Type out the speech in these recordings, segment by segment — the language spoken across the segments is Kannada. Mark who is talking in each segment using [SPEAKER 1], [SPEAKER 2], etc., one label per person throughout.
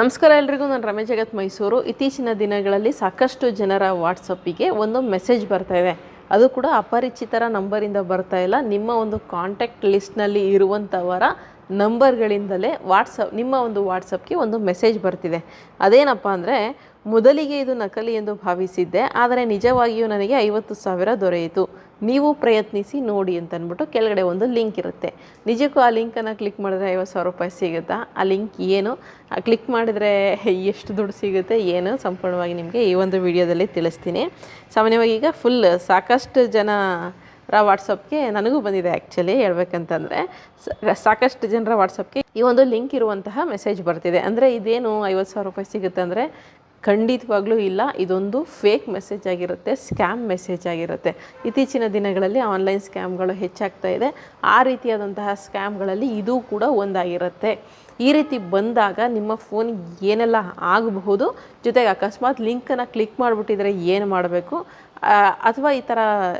[SPEAKER 1] ನಮಸ್ಕಾರ ಎಲ್ರಿಗೂ, ನಾನು ರಮೇಶ್ ಜಗತ್ ಮೈಸೂರು. ಇತ್ತೀಚಿನ ದಿನಗಳಲ್ಲಿ ಸಾಕಷ್ಟು ಜನರ ವಾಟ್ಸಪ್ಪಿಗೆ ಒಂದು ಮೆಸೇಜ್ ಬರ್ತಾ ಇದೆ. ಅದು ಕೂಡ ಅಪರಿಚಿತರ ನಂಬರಿಂದ ಬರ್ತಾ ಇಲ್ಲ. ನಿಮ್ಮ ಒಂದು ಕಾಂಟ್ಯಾಕ್ಟ್ ಲಿಸ್ಟ್ನಲ್ಲಿ ಇರುವಂಥವರ ನಂಬರ್ಗಳಿಂದಲೇ ವಾಟ್ಸಪ್ ನಿಮ್ಮ ಒಂದು ವಾಟ್ಸಪ್ಗೆ ಒಂದು ಮೆಸೇಜ್ ಬರ್ತಿದೆ. ಅದೇನಪ್ಪ ಅಂದರೆ, ಮೊದಲಿಗೆ ಇದು ನಕಲಿ ಎಂದು ಭಾವಿಸಿದ್ದೆ, ಆದರೆ ನಿಜವಾಗಿಯೂ ನನಗೆ ಐವತ್ತು ಸಾವಿರ ದೊರೆಯಿತು. ನೀವು ಪ್ರಯತ್ನಿಸಿ ನೋಡಿ ಅಂತ ಅಂದ್ಬಿಟ್ಟು ಕೆಳಗಡೆ ಒಂದು ಲಿಂಕ್ ಇರುತ್ತೆ. ನಿಜಕ್ಕೂ ಆ ಲಿಂಕನ್ನು ಕ್ಲಿಕ್ ಮಾಡಿದ್ರೆ ಐವತ್ತು ಸಾವಿರ ರೂಪಾಯಿ ಸಿಗುತ್ತಾ? ಆ ಲಿಂಕ್ ಏನು? ಕ್ಲಿಕ್ ಮಾಡಿದರೆ ಎಷ್ಟು ದುಡ್ಡು ಸಿಗುತ್ತೆ ಏನು? ಸಂಪೂರ್ಣವಾಗಿ ನಿಮಗೆ ಈ ಒಂದು ವಿಡಿಯೋದಲ್ಲಿ ತಿಳಿಸ್ತೀನಿ. ಸಾಮಾನ್ಯವಾಗಿ ಈಗ ಫುಲ್ ಸಾಕಷ್ಟು ಜನ ರ ವಾಟ್ಸಪ್ಗೆ ನನಗೂ ಬಂದಿದೆ ಆ್ಯಕ್ಚುಲಿ ಹೇಳ್ಬೇಕಂತಂದರೆ. ಸಾಕಷ್ಟು ಜನರ ವಾಟ್ಸಪ್ಗೆ ಈ ಒಂದು ಲಿಂಕ್ ಇರುವಂತಹ ಮೆಸೇಜ್ ಬರ್ತಿದೆ. ಅಂದರೆ ಇದೇನು ಐವತ್ತು ಸಾವಿರ ರೂಪಾಯಿ ಸಿಗುತ್ತೆ ಅಂದರೆ ಖಂಡಿತವಾಗ್ಲೂ ಇಲ್ಲ. ಇದೊಂದು ಫೇಕ್ ಮೆಸೇಜ್ ಆಗಿರುತ್ತೆ ಸ್ಕ್ಯಾಮ್ ಮೆಸೇಜ್ ಆಗಿರುತ್ತೆ. ಇತ್ತೀಚಿನ ದಿನಗಳಲ್ಲಿ ಆನ್ಲೈನ್ ಸ್ಕ್ಯಾಮ್ಗಳು ಹೆಚ್ಚಾಗ್ತಾ ಇದೆ. ಆ ರೀತಿಯಾದಂತಹ ಸ್ಕ್ಯಾಮ್ಗಳಲ್ಲಿ ಇದೂ ಕೂಡ ಒಂದಾಗಿರುತ್ತೆ. ಈ ರೀತಿ ಬಂದಾಗ ನಿಮ್ಮ ಫೋನ್ ಏನೆಲ್ಲ ಆಗಬಹುದು? ಜೊತೆಗೆ ಅಕಸ್ಮಾತ್ ಲಿಂಕನ್ನು ಕ್ಲಿಕ್ ಮಾಡಿಬಿಟ್ಟಿದ್ರೆ ಏನು ಮಾಡಬೇಕು? ಅಥವಾ ಈ ಥರ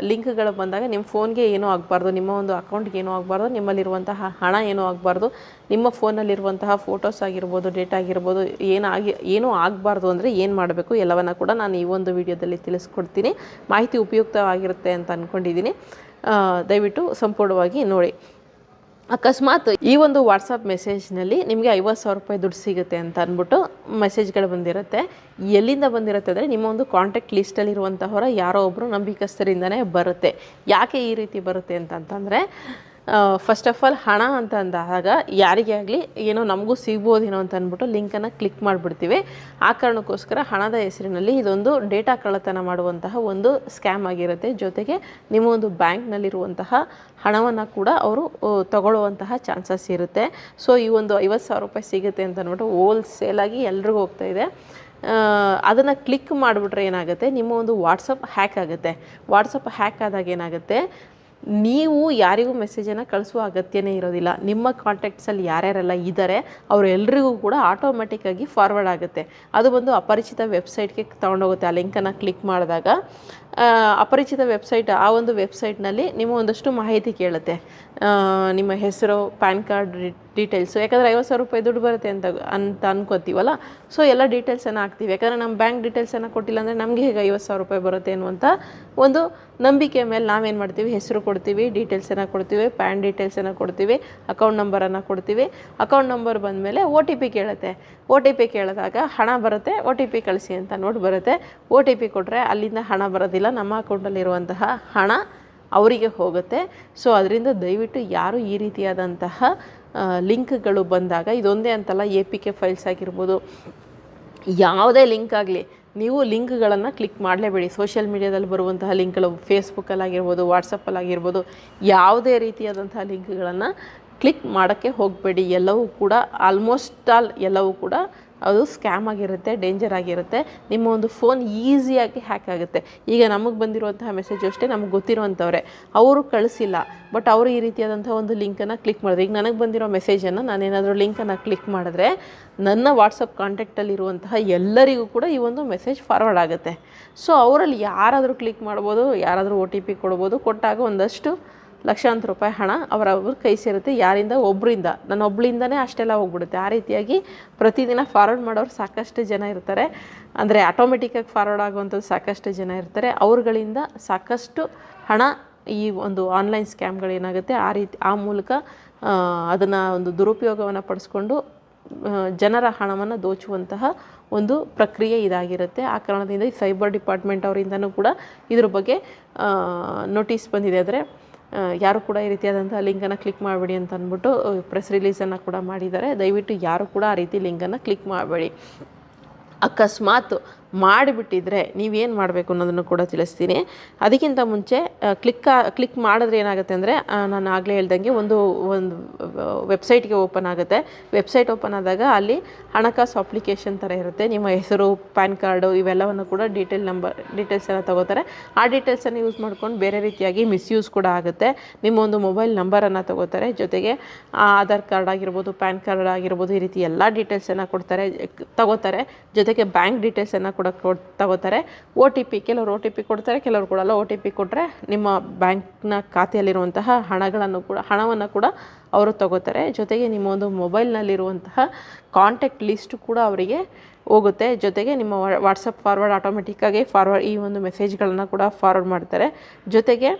[SPEAKER 1] ಲಿಂಕ್ಗಳು ಬಂದಾಗ ನಿಮ್ಮ ಫೋನ್ಗೆ ಏನೂ ಆಗಬಾರ್ದು, ನಿಮ್ಮ ಒಂದು ಅಕೌಂಟ್ಗೆ ಏನೂ ಆಗಬಾರ್ದು, ನಿಮ್ಮಲ್ಲಿರುವಂತಹ ಹಣ ಏನೂ ಆಗಬಾರ್ದು, ನಿಮ್ಮ ಫೋನಲ್ಲಿರುವಂತಹ ಫೋಟೋಸ್ ಆಗಿರ್ಬೋದು, ಡೇಟಾ ಆಗಿರ್ಬೋದು ಏನಾಗಿ ಏನೂ ಆಗಬಾರ್ದು ಅಂದರೆ ಏನು ಮಾಡಬೇಕು ಎಲ್ಲವನ್ನ ಕೂಡ ನಾನು ಈ ಒಂದು ವಿಡಿಯೋದಲ್ಲಿ ತಿಳಿಸ್ಕೊಡ್ತೀನಿ. ಮಾಹಿತಿ ಉಪಯುಕ್ತವಾಗಿರುತ್ತೆ ಅಂತ ಅಂದ್ಕೊಂಡಿದ್ದೀನಿ ದಯವಿಟ್ಟು ಸಂಪೂರ್ಣವಾಗಿ ನೋಡಿ. ಅಕಸ್ಮಾತ್ ಈ ಒಂದು ವಾಟ್ಸಪ್ ಮೆಸೇಜ್ನಲ್ಲಿ ನಿಮಗೆ ಐವತ್ತು ಸಾವಿರ ರೂಪಾಯಿ ದುಡ್ಡು ಸಿಗುತ್ತೆ ಅಂತ ಅಂದ್ಬಿಟ್ಟು ಮೆಸೇಜ್ಗಳು ಬಂದಿರುತ್ತೆ. ಎಲ್ಲಿಂದ ಬಂದಿರುತ್ತೆ ಅಂದರೆ ನಿಮ್ಮ ಒಂದು ಕಾಂಟ್ಯಾಕ್ಟ್ ಲಿಸ್ಟಲ್ಲಿರುವಂತಹವರ ಯಾರೋ ಒಬ್ಬರು ನಂಬಿಕಸ್ಥರಿಂದನೇ ಬರುತ್ತೆ. ಯಾಕೆ ಈ ರೀತಿ ಬರುತ್ತೆ ಅಂತಂತಂದರೆ ಫಸ್ಟ್ ಆಫ್ ಆಲ್ ಹಣ ಅಂತ ಅಂದಾಗ ಯಾರಿಗೇ ಆಗಲಿ ಏನೋ ನಮಗೂ ಸಿಗ್ಬೋದೇನೋ ಅಂತ ಅಂದ್ಬಿಟ್ಟು ಲಿಂಕನ್ನು ಕ್ಲಿಕ್ ಮಾಡಿಬಿಡ್ತೀವಿ. ಆ ಕಾರಣಕ್ಕೋಸ್ಕರ ಹಣದ ಹೆಸರಿನಲ್ಲಿ ಇದೊಂದು ಡೇಟಾ ಕಳ್ಳತನ ಮಾಡುವಂತಹ ಒಂದು ಸ್ಕ್ಯಾಮ್ ಆಗಿರುತ್ತೆ. ಜೊತೆಗೆ ನಿಮ್ಮ ಒಂದು ಬ್ಯಾಂಕ್ನಲ್ಲಿರುವಂತಹ ಹಣವನ್ನು ಕೂಡ ಅವರು ತಗೊಳ್ಳುವಂತಹ ಚಾನ್ಸಸ್ ಇರುತ್ತೆ. ಸೊ ಈ ಒಂದು ಐವತ್ತು ಸಾವಿರ ರೂಪಾಯಿ ಸಿಗುತ್ತೆ ಅಂತ ಅಂದ್ಬಿಟ್ಟು ಹೋಲ್ಸೇಲಾಗಿ ಎಲ್ರಿಗೂ ಹೋಗ್ತಾ ಇದೆ. ಅದನ್ನು ಕ್ಲಿಕ್ ಮಾಡಿಬಿಟ್ರೆ ಏನಾಗುತ್ತೆ? ನಿಮ್ಮ ಒಂದು ವಾಟ್ಸಪ್ ಹ್ಯಾಕ್ ಆಗುತ್ತೆ. ವಾಟ್ಸಪ್ ಹ್ಯಾಕ್ ಆದಾಗ ಏನಾಗುತ್ತೆ? ನೀವು ಯಾರಿಗೂ ಮೆಸೇಜನ್ನು ಕಳಿಸುವ ಅಗತ್ಯನೇ ಇರೋದಿಲ್ಲ. ನಿಮ್ಮ ಕಾಂಟ್ಯಾಕ್ಟ್ಸಲ್ಲಿ ಯಾರ್ಯಾರೆಲ್ಲ ಇದ್ದಾರೆ ಅವರೆಲ್ಲರಿಗೂ ಕೂಡ ಆಟೋಮೆಟಿಕ್ಕಾಗಿ ಫಾರ್ವರ್ಡ್ ಆಗುತ್ತೆ. ಅದು ಬಂದು ಅಪರಿಚಿತ ವೆಬ್ಸೈಟ್ಗೆ ತೊಗೊಂಡೋಗುತ್ತೆ. ಆ ಲಿಂಕನ್ನು ಕ್ಲಿಕ್ ಮಾಡಿದಾಗ. ಅಪರಿಚಿತ ವೆಬ್ಸೈಟ್, ಆ ಒಂದು ವೆಬ್ಸೈಟ್ನಲ್ಲಿ ನಿಮ್ಮ ಒಂದಷ್ಟು ಮಾಹಿತಿ ಕೇಳುತ್ತೆ. ನಿಮ್ಮ ಹೆಸರು, ಪ್ಯಾನ್ ಕಾರ್ಡ್ ಡೀಟೇಲ್ಸು, ಯಾಕಂದರೆ ಐವತ್ತು ಸಾವಿರ ರೂಪಾಯಿ ದುಡ್ಡು ಬರುತ್ತೆ ಅಂತ ಅಂತ ಅನ್ಕೋತೀವಲ್ಲ. ಸೊ, ಎಲ್ಲ ಡೀಟೇಲ್ಸನ್ನು ಹಾಕ್ತೀವಿ. ಯಾಕಂದರೆ ನಮ್ಮ ಬ್ಯಾಂಕ್ ಡೀಟೇಲ್ಸನ್ನು ಕೊಟ್ಟಿಲ್ಲ ಅಂದರೆ ನಮಗೆ ಹೇಗೆ ಐವತ್ತು ಸಾವಿರ ರೂಪಾಯಿ ಬರುತ್ತೆ ಅನ್ನುವಂಥ ಒಂದು ನಂಬಿಕೆ ಮೇಲೆ ನಾವೇನು ಮಾಡ್ತೀವಿ? ಹೆಸರು ಕೊಡ್ತೀವಿ, ಡೀಟೇಲ್ಸನ್ನು ಕೊಡ್ತೀವಿ, ಪ್ಯಾನ್ ಡೀಟೇಲ್ಸನ್ನು ಕೊಡ್ತೀವಿ, ಅಕೌಂಟ್ ನಂಬರನ್ನು ಕೊಡ್ತೀವಿ. ಅಕೌಂಟ್ ನಂಬರ್ ಬಂದಮೇಲೆ ಒ ಟಿ ಪಿ ಕೇಳುತ್ತೆ. ಓ ಟಿ ಪಿ ಕೇಳಿದಾಗ ಹಣ ಬರುತ್ತೆ ಒ ಟಿ ಪಿ ಕಳಿಸಿ ಅಂತ ನೋಡಿ ಬರುತ್ತೆ. ಒ ಟಿ ಪಿ ಕೊಟ್ಟರೆ ಅಲ್ಲಿಂದ ಹಣ ಬರೋದಿಲ್ಲ. ನಮ್ಮ ಅಕೌಂಟಲ್ಲಿರುವಂತಹ ಹಣ ಅವರಿಗೆ ಹೋಗುತ್ತೆ. ಸೊ ಅದರಿಂದ ದಯವಿಟ್ಟು ಯಾರು ಈ ರೀತಿಯಾದಂತಹ ಲಿಂಕ್ಗಳು ಬಂದಾಗ, ಇದೊಂದೇ ಅಂತಲ್ಲ, ಎ ಪಿ ಕೆ ಫೈಲ್ಸ್ ಆಗಿರ್ಬೋದು, ಯಾವುದೇ ಲಿಂಕ್ ಆಗಲಿ, ನೀವು ಲಿಂಕ್ಗಳನ್ನು ಕ್ಲಿಕ್ ಮಾಡಲೇಬೇಡಿ. ಸೋಷಿಯಲ್ ಮೀಡ್ಯಾದಲ್ಲಿ ಬರುವಂತಹ ಲಿಂಕ್ಗಳು ಫೇಸ್ಬುಕ್ಕಲ್ಲಾಗಿರ್ಬೋದು ವಾಟ್ಸಪ್ಪಲ್ಲಾಗಿರ್ಬೋದು ಯಾವುದೇ ರೀತಿಯಾದಂತಹ ಲಿಂಕ್ಗಳನ್ನು ಕ್ಲಿಕ್ ಮಾಡೋಕ್ಕೆ ಹೋಗಬೇಡಿ. ಎಲ್ಲವೂ ಕೂಡ ಆಲ್ಮೋಸ್ಟ್ ಆಲ್ ಎಲ್ಲವೂ ಕೂಡ ಅದು ಸ್ಕ್ಯಾಮ್ ಆಗಿರುತ್ತೆ ಡೇಂಜರ್ ಆಗಿರುತ್ತೆ. ನಿಮ್ಮ ಒಂದು ಫೋನ್ ಈಸಿಯಾಗಿ ಹ್ಯಾಕ್ ಆಗುತ್ತೆ. ಈಗ ನಮಗೆ ಬಂದಿರುವಂತಹ ಮೆಸೇಜ್ ಅಷ್ಟೇ ನಮಗೆ ಗೊತ್ತಿರುವಂಥವ್ರೆ ಅವರು ಕಳಿಸಿಲ್ಲ ಬಟ್ ಅವರು ಈ ರೀತಿಯಾದಂಥ ಒಂದು ಲಿಂಕನ್ನು ಕ್ಲಿಕ್ ಮಾಡಿದ್ರೆ. ಈಗ ನನಗೆ ಬಂದಿರೋ ಮೆಸೇಜನ್ನು ನಾನೇನಾದರೂ ಲಿಂಕನ್ನು ಕ್ಲಿಕ್ ಮಾಡಿದ್ರೆ ನನ್ನ ವಾಟ್ಸಪ್ ಕಾಂಟ್ಯಾಕ್ಟಲ್ಲಿರುವಂತಹ ಎಲ್ಲರಿಗೂ ಕೂಡ ಈ ಒಂದು ಮೆಸೇಜ್ ಫಾರ್ವರ್ಡ್ ಆಗುತ್ತೆ. ಸೊ ಅವರಲ್ಲಿ ಯಾರಾದರೂ ಕ್ಲಿಕ್ ಮಾಡ್ಬೋದು, ಯಾರಾದರೂ ಒ ಟಿ ಪಿ ಕೊಡ್ಬೋದು, ಕೊಟ್ಟಾಗ ಒಂದಷ್ಟು ಲಕ್ಷಾಂತರ ರೂಪಾಯಿ ಹಣ ಅವರವ್ರ ಕೈ ಸೇರುತ್ತೆ. ಯಾರಿಂದ? ಒಬ್ಬರಿಂದ ನನ್ನ ಒಬ್ಳಿಂದನೇ ಅಷ್ಟೆಲ್ಲ ಹೋಗ್ಬಿಡುತ್ತೆ. ಆ ರೀತಿಯಾಗಿ ಪ್ರತಿದಿನ ಫಾರ್ವರ್ಡ್ ಮಾಡೋರು ಸಾಕಷ್ಟು ಜನ ಇರ್ತಾರೆ. ಅಂದರೆ ಆಟೋಮೆಟಿಕ್ಕಾಗಿ ಫಾರ್ವರ್ಡ್ ಆಗುವಂಥದ್ದು ಸಾಕಷ್ಟು ಜನ ಇರ್ತಾರೆ. ಅವ್ರುಗಳಿಂದ ಸಾಕಷ್ಟು ಹಣ ಈ ಒಂದು ಆನ್ಲೈನ್ ಸ್ಕ್ಯಾಮ್ಗಳೇನಾಗುತ್ತೆ ಆ ರೀತಿ, ಆ ಮೂಲಕ ಅದನ್ನು ಒಂದು ದುರುಪಯೋಗವನ್ನು ಪಡಿಸ್ಕೊಂಡು ಜನರ ಹಣವನ್ನು ದೋಚುವಂತಹ ಒಂದು ಪ್ರಕ್ರಿಯೆ ಇದಾಗಿರುತ್ತೆ. ಆ ಕಾರಣದಿಂದ ಈ ಸೈಬರ್ ಡಿಪಾರ್ಟ್ಮೆಂಟ್ ಅವರಿಂದನೂ ಕೂಡ ಇದ್ರ ಬಗ್ಗೆ ನೋಟಿಸ್ ಬಂದಿದೆ. ಅಂದರೆ ಯಾರು ಕೂಡ ಈ ರೀತಿಯಾದಂಥ ಲಿಂಕನ್ನು ಕ್ಲಿಕ್ ಮಾಡಬೇಡಿ ಅಂತ ಅಂದ್ಬಿಟ್ಟು ಪ್ರೆಸ್ ರಿಲೀಸನ್ನು ಕೂಡ ಮಾಡಿದ್ದಾರೆ. ದಯವಿಟ್ಟು ಯಾರು ಕೂಡ ಆ ರೀತಿ ಲಿಂಕನ್ನು ಕ್ಲಿಕ್ ಮಾಡಬೇಡಿ. ಅಕಸ್ಮಾತ್ ಮಾಡಿಬಿಟ್ಟಿದ್ರೆ ನೀವೇನು ಮಾಡಬೇಕು ಅನ್ನೋದನ್ನು ಕೂಡ ತಿಳಿಸ್ತೀನಿ. ಅದಕ್ಕಿಂತ ಮುಂಚೆ ಕ್ಲಿಕ್ ಕ್ಲಿಕ್ ಮಾಡಿದ್ರೆ ಏನಾಗುತ್ತೆ ಅಂದರೆ ನಾನು ಆಗಲೇ ಹೇಳ್ದಂಗೆ ಒಂದು ಒಂದು ವೆಬ್ಸೈಟ್ಗೆ ಓಪನ್ ಆಗುತ್ತೆ. ವೆಬ್ಸೈಟ್ ಓಪನ್ ಆದಾಗ ಅಲ್ಲಿ ಹಣಕಾಸು ಅಪ್ಲಿಕೇಶನ್ ಥರ ಇರುತ್ತೆ. ನಿಮ್ಮ ಹೆಸರು, ಪ್ಯಾನ್ ಕಾರ್ಡು ಇವೆಲ್ಲವನ್ನು ಕೂಡ ಡೀಟೇಲ್ ನಂಬರ್ ಡೀಟೇಲ್ಸನ್ನು ತಗೋತಾರೆ. ಆ ಡೀಟೇಲ್ಸನ್ನು ಯೂಸ್ ಮಾಡ್ಕೊಂಡು ಬೇರೆ ರೀತಿಯಾಗಿ ಮಿಸ್ಯೂಸ್ ಕೂಡ ಆಗುತ್ತೆ. ನಿಮ್ಮ ಒಂದು ಮೊಬೈಲ್ ನಂಬರನ್ನು ತಗೋತಾರೆ. ಜೊತೆಗೆ ಆಧಾರ್ ಕಾರ್ಡ್ ಆಗಿರ್ಬೋದು, ಪ್ಯಾನ್ ಕಾರ್ಡ್ ಆಗಿರ್ಬೋದು, ಈ ರೀತಿ ಎಲ್ಲ ಡೀಟೇಲ್ಸನ್ನು ಕೊಡ್ತಾರೆ, ತಗೋತಾರೆ. ಜೊತೆಗೆ ಬ್ಯಾಂಕ್ ಡೀಟೇಲ್ಸನ್ನು ಕೂಡ ಕೊಡ್, ತಗೋತಾರೆ. ಒ ಟಿ ಪಿ ಕೆಲವರು ಒ ಟಿ ಪಿ ಕೊಡ್ತಾರೆ, ಕೆಲವರು ಕೊಡಲ್ಲ ಒ ಟಿ ಪಿ ಕೊಟ್ಟರೆ ನಿಮ್ಮ ಬ್ಯಾಂಕ್ನ ಖಾತೆಯಲ್ಲಿರುವಂತಹ ಹಣಗಳನ್ನು ಕೂಡ, ಹಣವನ್ನು ಕೂಡ ಅವರು ತಗೋತಾರೆ. ಜೊತೆಗೆ ನಿಮ್ಮ ಒಂದು ಮೊಬೈಲ್ನಲ್ಲಿರುವಂತಹ ಕಾಂಟ್ಯಾಕ್ಟ್ ಲಿಸ್ಟ್ ಕೂಡ ಅವರಿಗೆ ಹೋಗುತ್ತೆ. ಜೊತೆಗೆ ನಿಮ್ಮ ವಾಟ್ಸಪ್ ಫಾರ್ವರ್ಡ್ ಆಟೋಮೆಟಿಕ್ಕಾಗಿ ಫಾರ್ವರ್ಡ್, ಈ ಒಂದು ಮೆಸೇಜ್ಗಳನ್ನು ಕೂಡ ಫಾರ್ವರ್ಡ್ ಮಾಡ್ತಾರೆ. ಜೊತೆಗೆ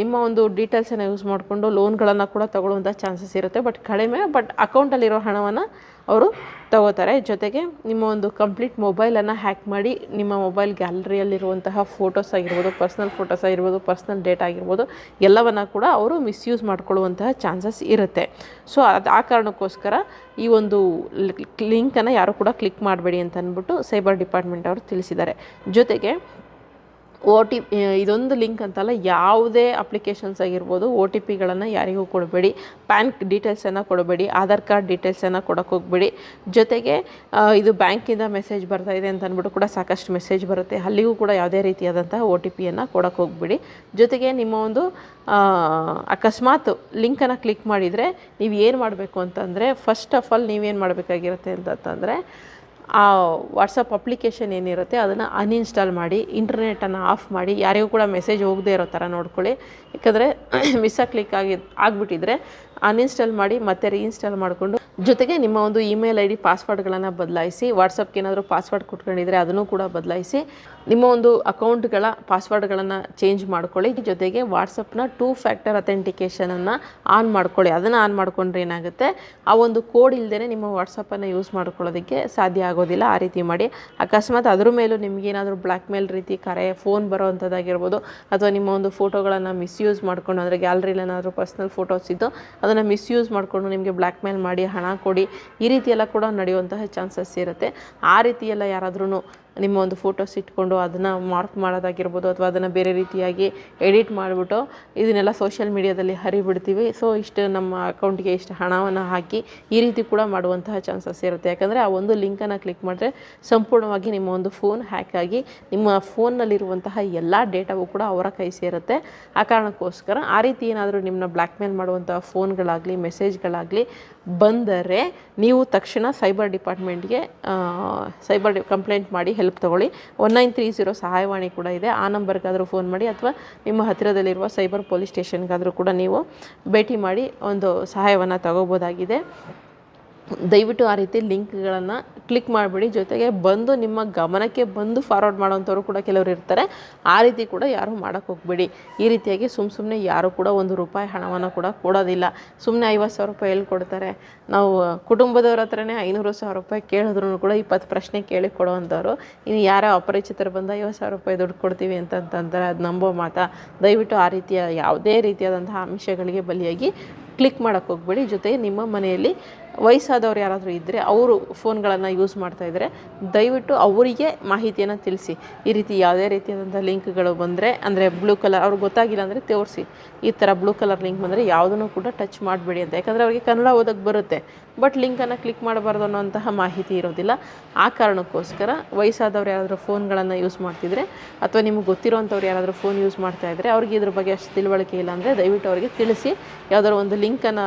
[SPEAKER 1] ನಿಮ್ಮ ಒಂದು ಡೀಟೇಲ್ಸನ್ನು ಯೂಸ್ ಮಾಡಿಕೊಂಡು ಲೋನ್ಗಳನ್ನು ಕೂಡ ತಗೊಳ್ಳುವಂಥ ಚಾನ್ಸಸ್ ಇರುತ್ತೆ. ಬಟ್ ಕಡಿಮೆ, ಬಟ್ ಅಕೌಂಟಲ್ಲಿರೋ ಹಣವನ್ನು ಅವರು ತಗೋತಾರೆ. ಜೊತೆಗೆ ನಿಮ್ಮ ಒಂದು ಕಂಪ್ಲೀಟ್ ಮೊಬೈಲನ್ನು ಹ್ಯಾಕ್ ಮಾಡಿ ನಿಮ್ಮ ಮೊಬೈಲ್ ಗ್ಯಾಲರಿಯಲ್ಲಿರುವಂತಹ ಫೋಟೋಸ್ ಆಗಿರ್ಬೋದು ಪರ್ಸ್ನಲ್ ಫೋಟೋಸ್ ಆಗಿರ್ಬೋದು ಪರ್ಸ್ನಲ್ ಡೇಟಾ ಆಗಿರ್ಬೋದು, ಎಲ್ಲವನ್ನು ಕೂಡ ಅವರು ಮಿಸ್ಯೂಸ್ ಮಾಡ್ಕೊಳ್ಳುವಂತಹ ಚಾನ್ಸಸ್ ಇರುತ್ತೆ. ಸೊ ಅದು ಆ ಕಾರಣಕ್ಕೋಸ್ಕರ ಈ ಒಂದು ಲಿಂಕನ್ನು ಯಾರು ಕೂಡ ಕ್ಲಿಕ್ ಮಾಡಬೇಡಿ ಅಂತ ಅಂದ್ಬಿಟ್ಟು ಸೈಬರ್ ಡಿಪಾರ್ಟ್ಮೆಂಟ್ ಅವರು ತಿಳಿಸಿದ್ದಾರೆ. ಜೊತೆಗೆ ಒ ಟಿ ಇದೊಂದು ಲಿಂಕ್ ಅಂತಲ್ಲ, ಯಾವುದೇ ಅಪ್ಲಿಕೇಶನ್ಸ್ ಆಗಿರ್ಬೋದು, ಓ ಟಿ ಪಿಗಳನ್ನು ಯಾರಿಗೂ ಕೊಡಬೇಡಿ. ಪ್ಯಾನ್ ಡೀಟೇಲ್ಸನ್ನು ಕೊಡಬೇಡಿ, ಆಧಾರ್ ಕಾರ್ಡ್ ಡೀಟೇಲ್ಸನ್ನು ಕೊಡೋಕೆ ಹೋಗಬೇಡಿ. ಜೊತೆಗೆ ಇದು ಬ್ಯಾಂಕಿಂದ ಮೆಸೇಜ್ ಬರ್ತಾ ಇದೆ ಅಂತ ಅಂದ್ಬಿಟ್ಟು ಕೂಡ ಸಾಕಷ್ಟು ಮೆಸೇಜ್ ಬರುತ್ತೆ. ಅಲ್ಲಿಗೂ ಕೂಡ ಯಾವುದೇ ರೀತಿಯಾದಂತಹ ಓ ಟಿ ಪಿಯನ್ನು ಕೊಡೋಕೆ ಹೋಗಬೇಡಿ. ಜೊತೆಗೆ ನಿಮ್ಮ ಒಂದು ಅಕಸ್ಮಾತ್ ಲಿಂಕನ್ನು ಕ್ಲಿಕ್ ಮಾಡಿದರೆ ನೀವು ಏನು ಮಾಡಬೇಕು ಅಂತಂದರೆ ಫಸ್ಟ್ ಆಫ್ ಆಲ್ ನೀವೇನು ಮಾಡಬೇಕಾಗಿರುತ್ತೆ ಅಂತಂದರೆ ಆ ವಾಟ್ಸಪ್ ಅಪ್ಲಿಕೇಶನ್ ಏನಿರುತ್ತೆ ಅದನ್ನು ಅನ್ಇನ್ಸ್ಟಾಲ್ ಮಾಡಿ ಇಂಟರ್ನೆಟನ್ನು ಆಫ್ ಮಾಡಿ, ಯಾರಿಗೂ ಕೂಡ ಮೆಸೇಜ್ ಹೋಗದೇ ಇರೋ ಥರ ನೋಡ್ಕೊಳ್ಳಿ. ಯಾಕಂದರೆ ಮಿಸ್ಸಾಗಿ ಕ್ಲಿಕ್ ಆಗಿ, ಆಗಿಬಿಟ್ಟಿದ್ರೆ ಅನ್ಇನ್ಸ್ಟಾಲ್ ಮಾಡಿ ಮತ್ತೆ ರೀಇನ್ಸ್ಟಾಲ್ ಮಾಡಿಕೊಂಡು ಜೊತೆಗೆ ನಿಮ್ಮ ಒಂದು ಇಮೇಲ್ ಐ ಡಿ ಪಾಸ್ವರ್ಡ್ಗಳನ್ನು ಬದಲಾಯಿಸಿ ವಾಟ್ಸಪ್ಗೆ ಏನಾದರೂ ಪಾಸ್ವರ್ಡ್ ಕೊಟ್ಕೊಂಡಿದ್ರೆ ಅದನ್ನು ಕೂಡ ಬದಲಾಯಿಸಿ, ನಿಮ್ಮ ಒಂದು ಅಕೌಂಟ್ಗಳ ಪಾಸ್ವರ್ಡ್ಗಳನ್ನು ಚೇಂಜ್ ಮಾಡ್ಕೊಳ್ಳಿ. ಜೊತೆಗೆ ವಾಟ್ಸಪ್ನ ಟೂ ಫ್ಯಾಕ್ಟರ್ ಅಥೆಂಟಿಕೇಷನನ್ನು ಆನ್ ಮಾಡ್ಕೊಳ್ಳಿ. ಅದನ್ನು ಆನ್ ಮಾಡಿಕೊಂಡ್ರೆ ಏನಾಗುತ್ತೆ? ಆ ಒಂದು ಕೋಡ್ ಇಲ್ಲದೇ ನಿಮ್ಮ ವಾಟ್ಸಪ್ಪನ್ನು ಯೂಸ್ ಮಾಡ್ಕೊಳ್ಳೋದಕ್ಕೆ ಸಾಧ್ಯ ಆಗೋದಿಲ್ಲ. ಆ ರೀತಿ ಮಾಡಿ. ಅಕಸ್ಮಾತ್ ಅದ್ರ ಮೇಲೂ ನಿಮಗೇನಾದರೂ ಬ್ಲ್ಯಾಕ್ ಮೇಲ್ ರೀತಿ ಕರೆ, ಫೋನ್ ಬರೋ ಅಂಥದ್ದಾಗಿರ್ಬೋದು, ಅಥವಾ ನಿಮ್ಮ ಒಂದು ಫೋಟೋಗಳನ್ನು ಮಿಸ್ಯೂಸ್ ಮಾಡ್ಕೊಂಡು, ಅಂದರೆ ಗ್ಯಾಲರಿಲಿ ಏನಾದರೂ ಪರ್ಸ್ನಲ್ ಫೋಟೋಸ್ ಇದ್ದು, ಅದನ್ನು ಮಿಸ್ಯೂಸ್ ಮಾಡಿಕೊಂಡು ನಿಮಗೆ ಬ್ಲ್ಯಾಕ್ ಮೇಲ್ ಮಾಡಿ ಹಣ ಕೊಡಿ. ಈ ರೀತಿಯೆಲ್ಲ ಕೂಡ ನಡೆಯುವಂತಹ ಚಾನ್ಸಸ್ ಇರುತ್ತೆ. ಆ ರೀತಿಯೆಲ್ಲ ಯಾರಾದ್ರೂ ನಿಮ್ಮ ಒಂದು ಫೋಟೋಸ್ ಇಟ್ಕೊಂಡು ಅದನ್ನು ಮಾರ್ಕ್ ಮಾಡೋದಾಗಿರ್ಬೋದು ಅಥವಾ ಅದನ್ನು ಬೇರೆ ರೀತಿಯಾಗಿ ಎಡಿಟ್ ಮಾಡಿಬಿಟ್ಟು ಇದನ್ನೆಲ್ಲ ಸೋಷಿಯಲ್ ಮೀಡಿಯಾದಲ್ಲಿ ಹರಿಬಿಡ್ತೀವಿ. ಸೊ ಇಷ್ಟು ನಮ್ಮ ಅಕೌಂಟ್ಗೆ ಇಷ್ಟು ಹಣವನ್ನು ಹಾಕಿ ಈ ರೀತಿ ಕೂಡ ಮಾಡುವಂತಹ ಚಾನ್ಸಸ್ ಇರುತ್ತೆ. ಯಾಕಂದರೆ ಆ ಒಂದು ಲಿಂಕನ್ನು ಕ್ಲಿಕ್ ಮಾಡಿದ್ರೆ ಸಂಪೂರ್ಣವಾಗಿ ನಿಮ್ಮ ಒಂದು ಫೋನ್ ಹ್ಯಾಕ್ ಆಗಿ ನಿಮ್ಮ ಫೋನ್ನಲ್ಲಿರುವಂತಹ ಎಲ್ಲ ಡೇಟಾವು ಕೂಡ ಅವರ ಕೈ ಸೇರುತ್ತೆ. ಆ ಕಾರಣಕ್ಕೋಸ್ಕರ ಆ ರೀತಿ ಏನಾದರೂ ನಿಮ್ಮನ್ನ ಬ್ಲ್ಯಾಕ್ ಮೇಲ್ ಮಾಡುವಂತಹ ಫೋನ್ಗಳಾಗಲಿ ಮೆಸೇಜ್ಗಳಾಗಲಿ ಬಂದರೆ ನೀವು ತಕ್ಷಣ ಸೈಬರ್ ಡಿಪಾರ್ಟ್ಮೆಂಟ್ಗೆ ಸೈಬರ್ ಕಂಪ್ಲೇಂಟ್ ಮಾಡಿ ಹೆಲ್ಪ್ ತೊಗೊಳ್ಳಿ. ಒನ್ ನೈನ್ ತ್ರೀ ಝೀರೋ ಸಹಾಯವಾಣಿ ಕೂಡ ಇದೆ. ಆ ನಂಬರ್ಗಾದರೂ ಫೋನ್ ಮಾಡಿ ಅಥವಾ ನಿಮ್ಮ ಹತ್ತಿರದಲ್ಲಿರುವ ಸೈಬರ್ ಪೊಲೀಸ್ ಸ್ಟೇಷನ್ಗಾದರೂ ಕೂಡ ನೀವು ಭೇಟಿ ಮಾಡಿ ಒಂದು ಸಹಾಯವನ್ನು ತಗೋಬೋದಾಗಿದೆ. ದಯವಿಟ್ಟು ಆ ರೀತಿ ಲಿಂಕ್ಗಳನ್ನು ಕ್ಲಿಕ್ ಮಾಡಿಬಿಡಿ. ಜೊತೆಗೆ ಬಂದು ನಿಮ್ಮ ಗಮನಕ್ಕೆ ಬಂದು ಫಾರ್ವರ್ಡ್ ಮಾಡೋವಂಥವ್ರು ಕೂಡ ಕೆಲವರು ಇರ್ತಾರೆ. ಆ ರೀತಿ ಕೂಡ ಯಾರೂ ಮಾಡೋಕ್ಕೆ ಹೋಗಬೇಡಿ. ಈ ರೀತಿಯಾಗಿ ಸುಮ್ಮ ಸುಮ್ಮನೆ ಯಾರು ಕೂಡ ಒಂದು ರೂಪಾಯಿ ಹಣವನ್ನು ಕೂಡ ಕೊಡೋದಿಲ್ಲ. ಸುಮ್ಮನೆ ಐವತ್ತು ಸಾವಿರ ರೂಪಾಯಿ ಎಲ್ಲಿ ನಾವು ಕುಟುಂಬದವ್ರ ಹತ್ರನೇ ಐನೂರು ಸಾವಿರ ರೂಪಾಯಿ ಕೇಳಿದ್ರು ಕೂಡ ಇಪ್ಪತ್ತು ಪ್ರಶ್ನೆ ಕೇಳಿ ಕೊಡೋವಂಥವ್ರು. ಇನ್ನು ಯಾರೋ ಅಪರಿಚಿತರು ಬಂದ ಐವತ್ತು ಸಾವಿರ ರೂಪಾಯಿ ದುಡ್ಡು ಕೊಡ್ತೀವಿ ಅಂತಂತಂದರೆ ಅದು ನಂಬೋ ಮಾತಾ. ದಯವಿಟ್ಟು ಆ ರೀತಿಯ ಯಾವುದೇ ರೀತಿಯಾದಂತಹ ಅಂಶಗಳಿಗೆ ಬಲಿಯಾಗಿ ಕ್ಲಿಕ್ ಮಾಡೋಕ್ಕೆ ಹೋಗಬೇಡಿ. ಜೊತೆಗೆ ನಿಮ್ಮ ಮನೆಯಲ್ಲಿ ವಯಸ್ಸಾದವ್ರು ಯಾರಾದರೂ ಇದ್ದರೆ ಅವರು ಫೋನ್ಗಳನ್ನು ಯೂಸ್ ಮಾಡ್ತಾಯಿದ್ರೆ ದಯವಿಟ್ಟು ಅವರಿಗೆ ಮಾಹಿತಿಯನ್ನು ತಿಳಿಸಿ. ಈ ರೀತಿ ಯಾವುದೇ ರೀತಿಯಾದಂಥ ಲಿಂಕ್ಗಳು ಬಂದರೆ, ಅಂದರೆ ಬ್ಲೂ ಕಲರ್ ಅವ್ರಿಗೆ ಗೊತ್ತಾಗಿಲ್ಲ ಅಂದರೆ ತೋರಿಸಿ. ಈ ಥರ ಬ್ಲೂ ಕಲರ್ ಲಿಂಕ್ ಬಂದರೆ ಯಾವುದನ್ನು ಕೂಡ ಟಚ್ ಮಾಡಬೇಡಿ ಅಂತ. ಯಾಕಂದರೆ ಅವರಿಗೆ ಕನ್ನಡ ಓದೋಕ್ಕೆ ಬರುತ್ತೆ. ಬಟ್ ಲಿಂಕನ್ನು ಕ್ಲಿಕ್ ಮಾಡಬಾರ್ದು ಅನ್ನೋಂತಹ ಮಾಹಿತಿ ಇರೋದಿಲ್ಲ. ಆ ಕಾರಣಕ್ಕೋಸ್ಕರ ವಯಸ್ಸಾದವ್ರು ಯಾರಾದರೂ ಫೋನ್ಗಳನ್ನು ಯೂಸ್ ಮಾಡ್ತಿದ್ರೆ, ಅಥವಾ ನಿಮಗೆ ಗೊತ್ತಿರೋವಂಥವ್ರು ಯಾರಾದರೂ ಫೋನ್ ಯೂಸ್ ಮಾಡ್ತಾಯಿದ್ರೆ ಅವ್ರಿಗೆ ಇದ್ರ ಬಗ್ಗೆ ಅಷ್ಟು ತಿಳುವಳಿಕೆ ಇಲ್ಲ ಅಂದರೆ ದಯವಿಟ್ಟು ಅವರಿಗೆ ತಿಳಿಸಿ. ಯಾವುದಾದ್ರು ಒಂದು ಲಿಂಕನ್ನು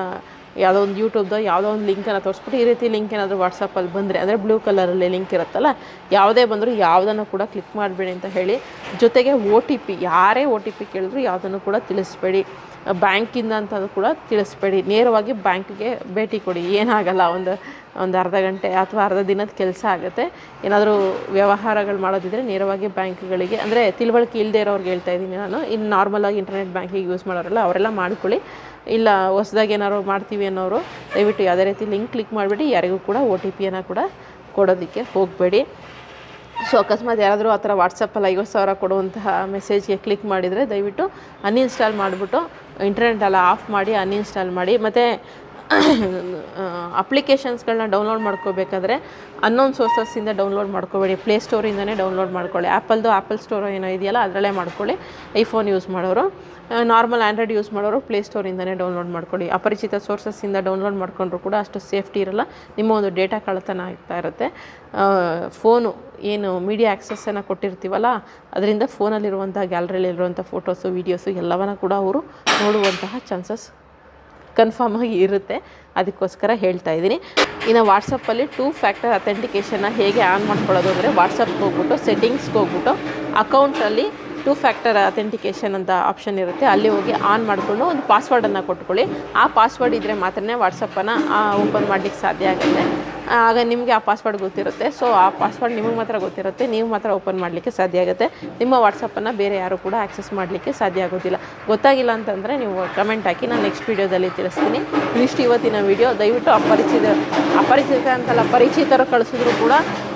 [SPEAKER 1] ಯಾವುದೋ ಒಂದು ಯೂಟ್ಯೂಬ್ದು ಯಾವುದೋ ಒಂದು ಲಿಂಕನ್ನು ತೋರಿಸ್ಬಿಟ್ಟು ಈ ರೀತಿ ಲಿಂಕ್ ಏನಾದರೂ ವಾಟ್ಸಪ್ಪಲ್ಲಿ ಬಂದರೆ, ಅಂದರೆ ಬ್ಲೂ ಕಲರಲ್ಲಿ ಲಿಂಕ್ ಇರುತ್ತಲ್ಲ, ಯಾವುದೇ ಬಂದರೂ ಯಾವುದನ್ನು ಕೂಡ ಕ್ಲಿಕ್ ಮಾಡಬೇಡಿ ಅಂತ ಹೇಳಿ, ಜೊತೆಗೆ ಒ ಟಿ ಪಿ ಯಾರೇ ಒ ಟಿ ಪಿ ಕೇಳಿದ್ರು ಯಾವುದನ್ನು ಕೂಡ ತಿಳಿಸ್ಬೇಡಿ. ಬ್ಯಾಂಕಿಂದ ಅಂತಂದು ಕೂಡ ತಿಳಿಸ್ಬೇಡಿ. ನೇರವಾಗಿ ಬ್ಯಾಂಕ್ಗೆ ಭೇಟಿ ಕೊಡಿ. ಏನಾಗಲ್ಲ ಒಂದು ಒಂದು ಅರ್ಧ ಗಂಟೆ ಅಥವಾ ಅರ್ಧ ದಿನದ ಕೆಲಸ ಆಗುತ್ತೆ. ಏನಾದರೂ ವ್ಯವಹಾರಗಳು ಮಾಡೋದಿದ್ರೆ ನೇರವಾಗಿ ಬ್ಯಾಂಕ್ಗಳಿಗೆ, ಅಂದರೆ ತಿಳುವಳಿಕೆ ಇಲ್ಲದೆ ಇರೋರಿಗೆ ಹೇಳ್ತಾ ಇದ್ದೀನಿ ನಾನು. ಇನ್ನು ನಾರ್ಮಲಾಗಿ ಇಂಟರ್ನೆಟ್ ಬ್ಯಾಂಕಿಂಗ್ ಯೂಸ್ ಮಾಡೋರಲ್ಲ ಅವರೆಲ್ಲ ಮಾಡ್ಕೊಳ್ಳಿ. ಇಲ್ಲ ಹೊಸ್ದಾಗಿ ಏನಾದ್ರು ಮಾಡ್ತೀವಿ ಅನ್ನೋರು, ದಯವಿಟ್ಟು ಯಾವುದೇ ರೀತಿ ಲಿಂಕ್ ಕ್ಲಿಕ್ ಮಾಡಿಬಿಟ್ಟು ಯಾರಿಗೂ ಕೂಡ ಒ ಟಿ ಪಿಯನ್ನು ಕೂಡ ಕೊಡೋದಕ್ಕೆ ಹೋಗಬೇಡಿ. ಸೊ ಅಕಸ್ಮಾತ್ ಯಾರಾದರೂ ಆ ಥರ ವಾಟ್ಸಪ್ಪಲ್ಲಿ ಐವತ್ತು ಸಾವಿರ ಕೊಡುವಂತಹ ಮೆಸೇಜ್ಗೆ ಕ್ಲಿಕ್ ಮಾಡಿದರೆ ದಯವಿಟ್ಟು ಅನ್ಇನ್ಸ್ಟಾಲ್ ಮಾಡಿಬಿಟ್ಟು ಇಂಟರ್ನೆಟ್ ಎಲ್ಲ ಆಫ್ ಮಾಡಿ ಅನ್ಇನ್ಸ್ಟಾಲ್ ಮಾಡಿ. ಮತ್ತು ಅಪ್ಲಿಕೇಶನ್ಸ್ಗಳನ್ನ ಡೌನ್ಲೋಡ್ ಮಾಡ್ಕೋಬೇಕಾದ್ರೆ ಅನ್ನೋನ್ ಸೋರ್ಸಸ್ಸಿಂದ ಡೌನ್ಲೋಡ್ ಮಾಡ್ಕೋಬೇಡಿ. ಪ್ಲೇಸ್ಟೋರಿಂದನೇ ಡೌನ್ಲೋಡ್ ಮಾಡ್ಕೊಳ್ಳಿ. ಆ್ಯಪಲ್ದು ಆ್ಯಪಲ್ ಸ್ಟೋರ್ ಏನೋ ಇದೆಯಲ್ಲ, ಅದರಲ್ಲೇ ಮಾಡ್ಕೊಳ್ಳಿ. ಐಫೋನ್ ಯೂಸ್ ಮಾಡೋರು. ನಾರ್ಮಲ್ ಆ್ಯಂಡ್ರಾಯ್ಡ್ ಯೂಸ್ ಮಾಡೋರು ಪ್ಲೇಸ್ಟೋರಿಂದನೇ ಡೌನ್ಲೋಡ್ ಮಾಡ್ಕೊಳ್ಳಿ. ಅಪರಿಚಿತ ಸೋರ್ಸಸ್ಸಿಂದ ಡೌನ್ಲೋಡ್ ಮಾಡ್ಕೊಂಡ್ರು ಕೂಡ ಅಷ್ಟು ಸೇಫ್ಟಿ ಇರಲ್ಲ. ನಿಮ್ಮ ಒಂದು ಡೇಟಾ ಕಳ್ಳತನ ಆಗ್ತಾ ಇರುತ್ತೆ. ಫೋನು ಏನು ಮೀಡಿಯಾ ಆ್ಯಕ್ಸಸ್ಸನ್ನು ಕೊಟ್ಟಿರ್ತೀವಲ್ಲ, ಅದರಿಂದ ಫೋನಲ್ಲಿರುವಂಥ ಗ್ಯಾಲರಿಯಲ್ಲಿರುವಂಥ ಫೋಟೋಸು ವೀಡಿಯೋಸು ಎಲ್ಲವನ್ನ ಕೂಡ ಅವರು ನೋಡುವಂತಹ ಚಾನ್ಸಸ್ ಕನ್ಫರ್ಮ್ ಆಗಿ ಇರುತ್ತೆ. ಅದಕ್ಕೋಸ್ಕರ ಹೇಳ್ತಾ ಇದ್ದೀನಿ. ಇನ್ನು ವಾಟ್ಸಪ್ಪಲ್ಲಿ ಟೂ ಫ್ಯಾಕ್ಟರ್ ಅಥೆಂಟಿಕೇಷನ್ನ ಹೇಗೆ ಆನ್ ಮಾಡ್ಕೊಳ್ಳೋದು ಅಂದರೆ ವಾಟ್ಸಪ್ಗೆ ಹೋಗ್ಬಿಟ್ಟು ಸೆಟ್ಟಿಂಗ್ಸ್ಗೆ ಹೋಗ್ಬಿಟ್ಟು ಅಕೌಂಟಲ್ಲಿ ಟೂ ಫ್ಯಾಕ್ಟರ್ ಅಥೆಂಟಿಕೇಷನ್ ಅಂತ ಆಪ್ಷನ್ ಇರುತ್ತೆ. ಅಲ್ಲಿ ಹೋಗಿ ಆನ್ ಮಾಡಿಕೊಂಡು ಒಂದು ಪಾಸ್ವರ್ಡನ್ನು ಕೊಟ್ಕೊಳ್ಳಿ. ಆ ಪಾಸ್ವರ್ಡ್ ಇದ್ದರೆ ಮಾತ್ರ ವಾಟ್ಸಪ್ಪನ್ನು ಓಪನ್ ಮಾಡಲಿಕ್ಕೆ ಸಾಧ್ಯ ಆಗುತ್ತೆ. ಆಗ ನಿಮಗೆ ಆ ಪಾಸ್ವರ್ಡ್ ಗೊತ್ತಿರುತ್ತೆ. ಸೊ ಆ ಪಾಸ್ವರ್ಡ್ ನಿಮಗೆ ಮಾತ್ರ ಗೊತ್ತಿರುತ್ತೆ. ನೀವು ಮಾತ್ರ ಓಪನ್ ಮಾಡಲಿಕ್ಕೆ ಸಾಧ್ಯ ಆಗುತ್ತೆ. ನಿಮ್ಮ ವಾಟ್ಸಪ್ಪನ್ನು ಬೇರೆ ಯಾರು ಕೂಡ ಆ್ಯಕ್ಸೆಸ್ ಮಾಡಲಿಕ್ಕೆ ಸಾಧ್ಯ ಆಗೋದಿಲ್ಲ. ಗೊತ್ತಾಗಿಲ್ಲ ಅಂತಂದರೆ ನೀವು ಕಮೆಂಟ್ ಹಾಕಿ. ನಾನು ನೆಕ್ಸ್ಟ್ ವೀಡಿಯೋದಲ್ಲಿ ತಿಳಿಸ್ತೀನಿ. ಇಷ್ಟು ಇವತ್ತಿನ ವೀಡಿಯೋ ದಯವಿಟ್ಟು ಅಪರಿಚಿತ ಅಪರಿಚಿತ ಅಂತಲ್ಲ, ಪರಿಚಿತರು ಕಳಿಸಿದ್ರು ಕೂಡ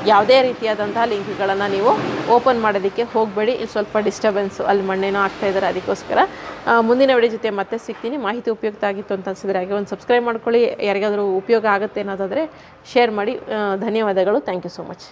[SPEAKER 1] ಯಾವುದೇ ರೀತಿಯಾದಂತಹ ಲಿಂಕ್ಗಳನ್ನು ನೀವು ಓಪನ್ ಮಾಡೋದಕ್ಕೆ ಹೋಗಬೇಡಿ. ಇಲ್ಲಿ ಸ್ವಲ್ಪ ಡಿಸ್ಟರ್ಬೆನ್ಸು ಅಲ್ಲಿ ಮಣ್ಣೇನೋ ಆಗ್ತಾ ಇದ್ದಾರೆ, ಅದಕ್ಕೋಸ್ಕರ ಮುಂದಿನ ವಿಡಿಯೋ ಜೊತೆ ಮತ್ತೆ ಸಿಗ್ತೀನಿ. ಮಾಹಿತಿ ಉಪಯುಕ್ತ ಆಗಿತ್ತು ಅಂತ ಅನಿಸಿದ್ರೆ ಹಾಗೆ ಒಂದು ಸಬ್ಸ್ಕ್ರೈಬ್ ಮಾಡ್ಕೊಳ್ಳಿ. ಯಾರಿಗಾದರೂ ಉಪಯೋಗ ಆಗುತ್ತೆ ಅನ್ನೋದಾದರೆ ಶೇರ್ ಮಾಡಿ. ಧನ್ಯವಾದಗಳು. Thank you so much